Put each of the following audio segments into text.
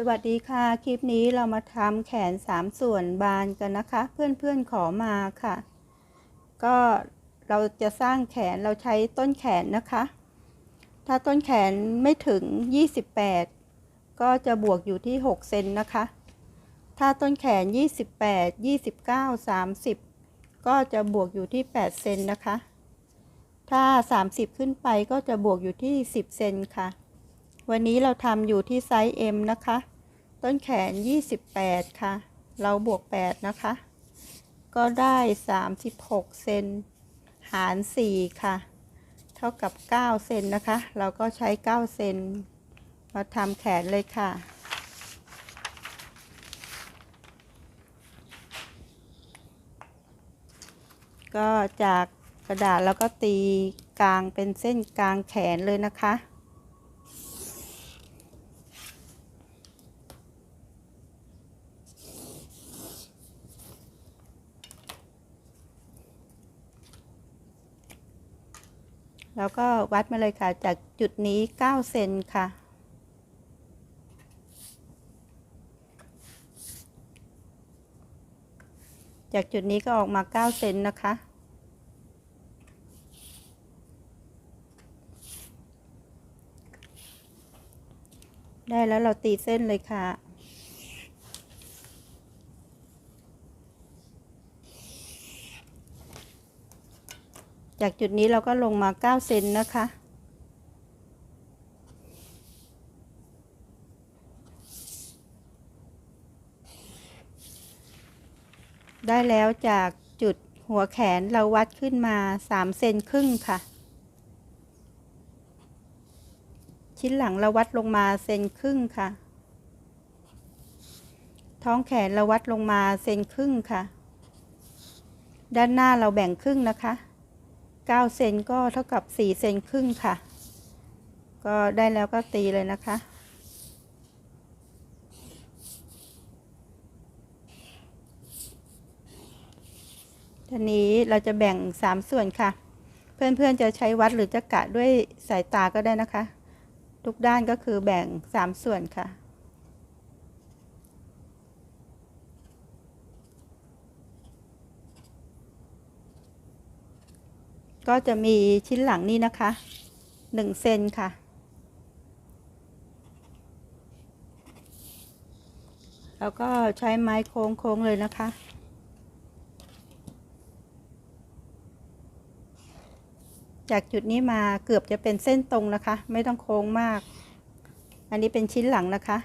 สวัสดีค่ะ คลิปนี้เรามาทำแขน 3 ส่วนบานกันนะคะ เพื่อนๆขอมาค่ะ ก็เราจะสร้างแขนเราใช้ต้นแขนนะคะ ถ้าต้นแขนไม่ถึง 28 ก็จะบวกอยู่ที่ 6 เซนนะคะ ถ้าต้นแขน 28 29 30 ก็จะบวกอยู่ที่ 8 เซนนะคะ ถ้า 30 ขึ้นไปก็จะบวกอยู่ที่ 10 เซนค่ะ วันนี้เราทำอยู่ที่ไซส์ M นะคะ ต้นแขน 28 ค่ะ เราบวก 8 นะคะ ก็ได้ 36 เซนหาร 4 ค่ะ เท่ากับ 9 เซนนะคะ เราก็ใช้ 9 เซนมาทำแขนเลยค่ะก็จากกระดาษแล้วก็ตีกลางเป็นเส้นกลางแขนเลยนะคะ แล้วก็วัดมาเลยค่ะจากจุดนี้ 9 เซนค่ะ จากจุดนี้ก็ออกมา 9 เซนนะคะ ได้แล้วเราตีเส้นเลยค่ะ จากจุดนี้เราก็ลงมา 9 เซนนะคะ ได้แล้วจากจุดหัวแขนเราวัดขึ้นมา 3 เซนครึ่งค่ะ ชิ้นหลังเราวัดลงมาเซนครึ่งค่ะ ท้องแขนเราวัดลงมาเซนครึ่งค่ะ ด้านหน้าเราแบ่งครึ่งนะคะ 9เซนก็เท่ากับ4เซนครึ่งค่ะ ก็ได้แล้วก็ตีเลยนะคะ ทีนี้เราจะแบ่ง 3 ส่วนค่ะ เพื่อนๆจะใช้วัดหรือจะกะด้วยสายตาก็ได้นะคะ ทุกด้านก็คือแบ่ง 3 ส่วนค่ะ ก็จะมีชิ้นหลังนี้นะคะหนึ่งเซนค่ะ แล้วก็ใช้ไม้โค้งๆเลยนะคะ จากจุดนี้มาเกือบจะเป็นเส้นตรงนะคะ ไม่ต้องโค้งมาก อันนี้เป็นชิ้นหลังนะคะ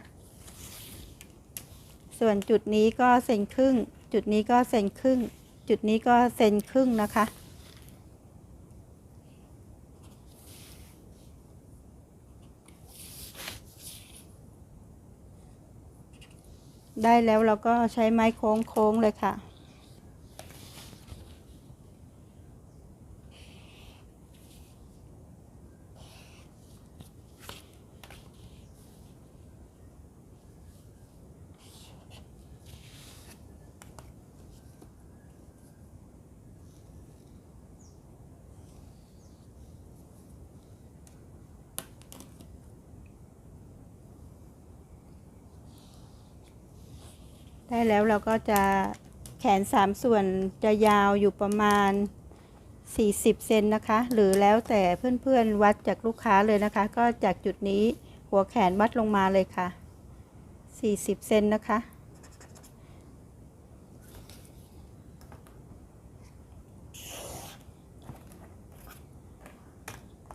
ส่วนจุดนี้ก็เซนครึ่ง จุดนี้ก็เซนครึ่ง จุดนี้ก็เซนครึ่งนะคะ ได้แล้วเราก็ใช้ไม้โค้งๆเลยค่ะ ได้แล้วเราก็จะแขนสามส่วนจะยาวอยู่ประมาณ 40 เซนนะคะ หรือแล้วแต่เพื่อนๆวัดจากลูกค้าเลยนะคะ ก็จากจุดนี้หัวแขนวัดลงมาเลยค่ะ 40 เซนนะคะ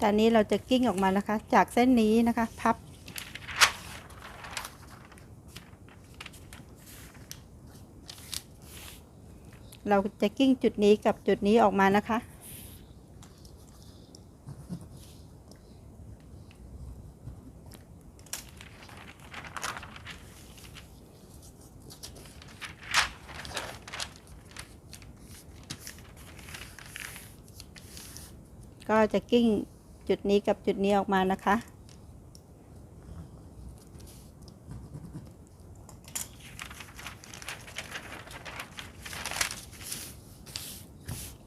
ตอนนี้เราจะกิ้งออกมานะคะ จากเส้นนี้นะคะ พับ เราจะกิ้งจุดนี้กับจุดนี้ออกมานะคะ ก็จะกิ้งจุดนี้กับจุดนี้ออกมานะคะ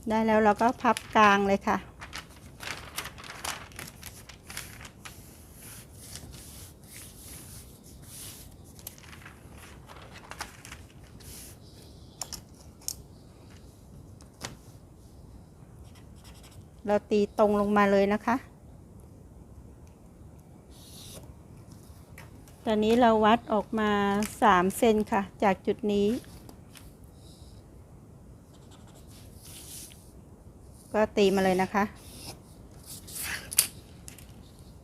ได้แล้วเราก็พับกลางเลยค่ะ เราตีตรงลงมาเลยนะคะ ตอนนี้เราวัดออกมา 3 เซนค่ะ จากจุดนี้ ก็ตีมาเลยนะคะ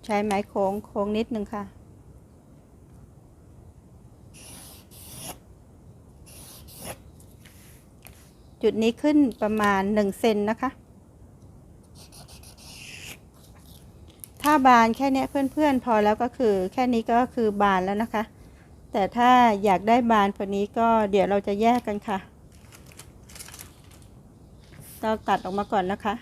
ใช้ไม้โค้งโค้งนิดนึงค่ะ จุดนี้ขึ้นประมาณ1เซนนะคะ ถ้าบานแค่เนี้ยเพื่อนๆ พอแล้วก็คือ แค่นี้ก็คือบานแล้วนะคะ แต่ถ้าอยากได้บานกว่านี้ก็เดี๋ยวเราจะแยกกันค่ะ เราตัดออกมาก่อนนะคะ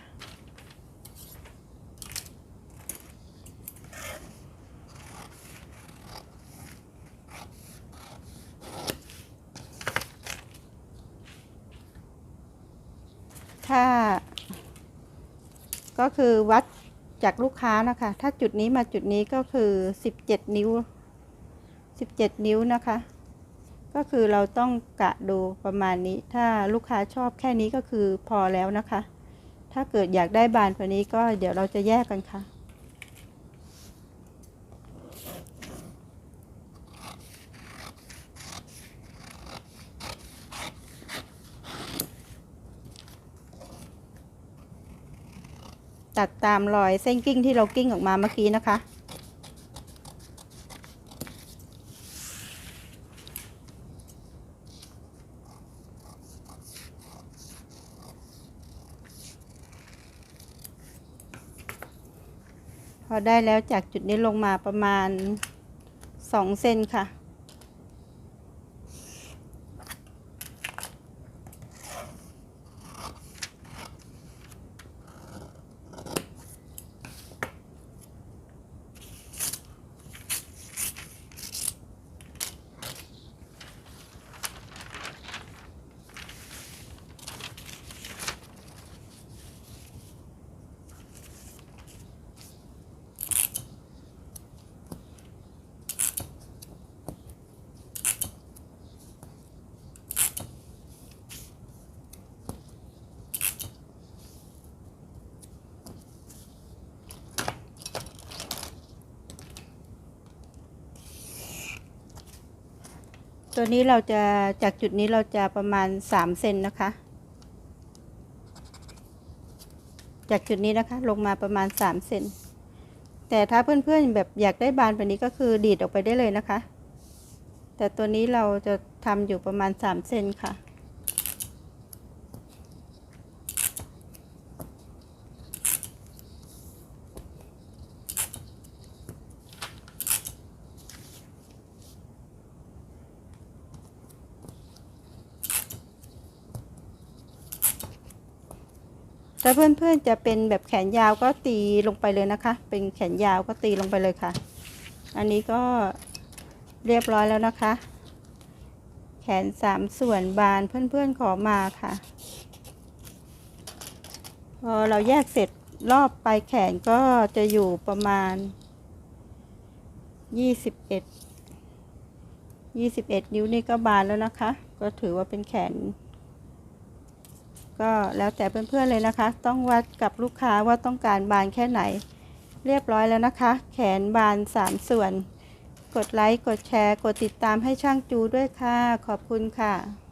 ถ้า ก็คือวัดจากลูกค้านะคะ ถ้าจุดนี้มาจุดนี้ก็คือ 17 นิ้ว 17 นิ้วนะคะ ก็คือเราต้องกะดูประมาณนี้ ถ้าลูกค้าชอบแค่นี้ก็คือพอแล้วนะคะ ถ้าเกิดอยากได้บานกว่านี้ก็เดี๋ยวเราจะแยกกันค่ะตัดตามรอยเส้นกิ้งที่เรากิ้งออกมาเมื่อกี้นะคะ พอได้แล้วจากจุดนี้ลงมาประมาณ2เซนค่ะ ตัวนี้เราจะจากจุดนี้เราจะประมาณ3เซนนะคะ จากจุดนี้นะคะลงมาประมาณ3เซนแต่ถ้าเพื่อนๆแบบอยากได้บานแบบนี้ก็คือดีดออกไปได้เลยนะคะ แต่ตัวนี้เราจะทำอยู่ประมาณ3เซนค่ะ ถ้าเพื่อนๆจะเป็นแบบแขนยาวก็ตีลงไปเลยนะคะ เป็นแขนยาวก็ตีลงไปเลยค่ะ อันนี้ก็เรียบร้อยแล้วนะคะ แขนสามส่วนบานเพื่อนๆขอมาค่ะ พอเราแยกเสร็จรอบปลายแขนก็จะอยู่ประมาณยี่สิบเอ็ดยี่สิบเอ็ดนิ้วนี่ก็บานแล้วนะคะ ก็ถือว่าเป็นแขน ก็แล้วแต่เพื่อนๆเลยนะคะ ต้องวัดกับลูกค้าว่าต้องการบานแค่ไหน เรียบร้อยแล้วนะคะ แขนบาน 3 ส่วน กดไลค์ กดแชร์ กดติดตามให้ช่างจูด้วยค่ะ ขอบคุณค่ะ